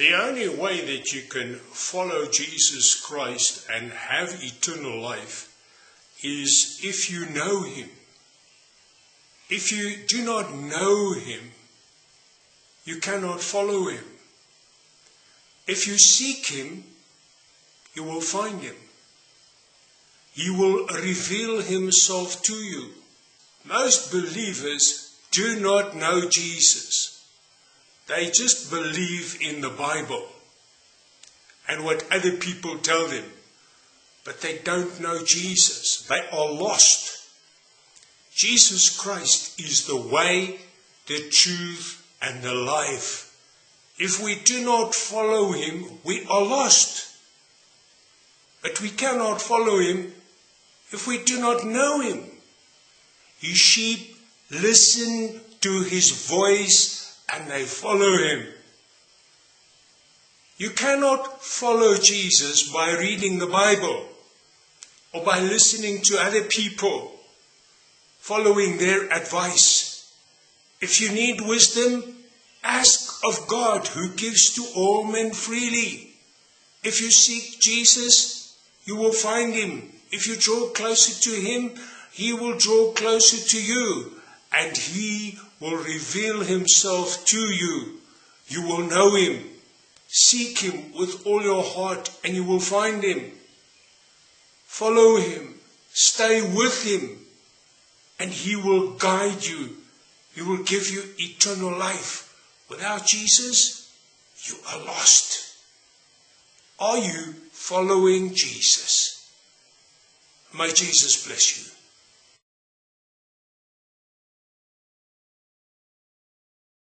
The only way that you can follow Jesus Christ and have eternal life is if you know Him. If you do not know Him, you cannot follow Him. If you seek Him, you will find Him. He will reveal Himself to you. Most believers do not know Jesus. They just believe in the Bible and what other people tell them. But they don't know Jesus. They are lost. Jesus Christ is the way, the truth, and the life. If we do not follow him, we are lost. But we cannot follow him if we do not know him. His sheep listen to his voice and they follow him. You cannot follow Jesus by reading the Bible or by listening to other people, following their advice. If you need wisdom, ask of God who gives to all men freely. If you seek Jesus, you will find him. If you draw closer to him, he will draw closer to you and he will reveal himself to you. You will know him. Seek him with all your heart and you will find him. Follow him. Stay with him. And he will guide you. He will give you eternal life. Without Jesus, you are lost. Are you following Jesus? May Jesus bless you.